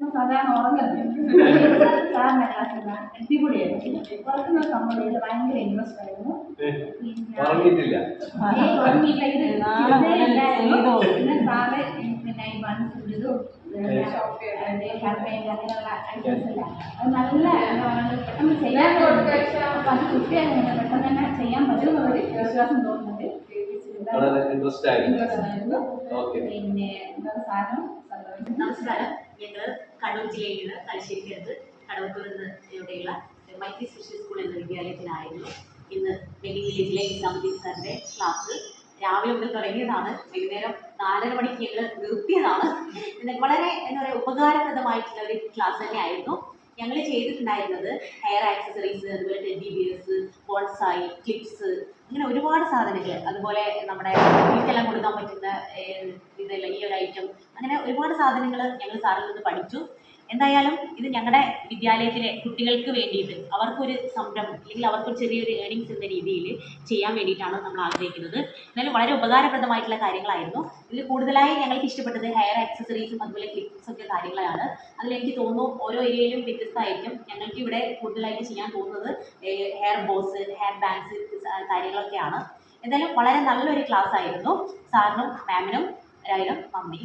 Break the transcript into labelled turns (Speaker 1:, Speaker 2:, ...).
Speaker 1: സാധാരണ ഉറങ്ങുന്നത് സാറിന്റെ ക്ലാസ്സിൽ അടിപൊളിയായിരുന്നു. പുറത്തുനിന്ന് സംബന്ധിച്ച് ഭയങ്കര ഇൻട്രസ്റ്റ് ആയിരുന്നു. ഉറങ്ങിയില്ല. ഇത്. പിന്നെ സാറ് പിന്നെ ഈ ഇതും അങ്ങനെയുള്ള ഐറ്റംസ് എല്ലാം. അത് നല്ല പെട്ടെന്ന് ചെയ്യാൻ അത് കുട്ടികൾ പെട്ടെന്ന് തന്നെ ചെയ്യാൻ പറ്റുമെന്നുള്ളൊരു വിശ്വാസം തോന്നുന്നുണ്ട്.
Speaker 2: ഇൻട്രസ്റ്റ് ആയിരുന്നു.
Speaker 1: പിന്നെ സന്തോഷം
Speaker 3: നമസ്കാരം. ഞങ്ങൾ കണ്ണൂർ ജില്ലയിൽ നിന്ന് തലശ്ശേരിക്കടുത്ത് കടവത്തൂർ മൈത്രി സ്പെഷ്യൽ സ്കൂൾ എന്ന വിദ്യാലയത്തിലായിരുന്നു ഇന്ന് വെല്ലി വില്ലേജിലെ ഇസാമുദ്ദീൻ സാറിന്റെ ക്ലാസ്. രാവിലെ മുതൽ തുടങ്ങിയതാണ്. വൈകുന്നേരം നാലര മണിക്ക് ഞങ്ങൾ നിർത്തിയതാണ്. എന്നാൽ വളരെ എന്താ പറയുക ഉപകാരപ്രദമായിട്ടുള്ള ഒരു ക്ലാസ് തന്നെയായിരുന്നു. ഞങ്ങൾ ചെയ്തിട്ടുണ്ടായിരുന്നത് ഹെയർ ആക്സസറീസ് അതുപോലെ ടെഡി ബിയേഴ്സ് ബോൺസായി ക്ലിപ്സ് അങ്ങനെ ഒരുപാട് സാധനങ്ങൾ. അതുപോലെ നമ്മുടെ വീട്ടിലെല്ലാം കൊടുക്കാൻ പറ്റുന്ന ഇതല്ല ഈ ഒരു ഐറ്റം അങ്ങനെ ഒരുപാട് സാധനങ്ങൾ ഞങ്ങൾ സാറിൽ നിന്ന് പഠിച്ചു. എന്തായാലും ഇത് ഞങ്ങളുടെ വിദ്യാലയത്തിലെ കുട്ടികൾക്ക് വേണ്ടിയിട്ട് അവർക്കൊരു സംരംഭം അല്ലെങ്കിൽ അവർക്കൊരു ചെറിയൊരു ഏണിങ്സ് എന്ന രീതിയിൽ ചെയ്യാൻ വേണ്ടിയിട്ടാണ് നമ്മൾ ആഗ്രഹിക്കുന്നത്. എന്നാലും വളരെ ഉപകാരപ്രദമായിട്ടുള്ള കാര്യങ്ങളായിരുന്നു. ഇതിൽ കൂടുതലായി ഞങ്ങൾക്ക് ഇഷ്ടപ്പെട്ടത് ഹെയർ ആക്സസറീസും അതുപോലെ ക്ലിപ്സ് ഒക്കെ കാര്യങ്ങളാണ്. അതിൽ എനിക്ക് തോന്നുന്നു ഓരോ ഏരിയയിലും വ്യത്യസ്തമായിരിക്കും ഞങ്ങൾക്ക് ഇവിടെ കൂടുതലായിട്ട് ചെയ്യാൻ തോന്നുന്നത് ഹെയർ ബോസ് ഹെയർ ബാൻഡ്സ് കാര്യങ്ങളൊക്കെയാണ്. എന്തായാലും വളരെ നല്ലൊരു ക്ലാസ് ആയിരുന്നു. സാറിനും മാമിനും എല്ലാവരും നന്ദി.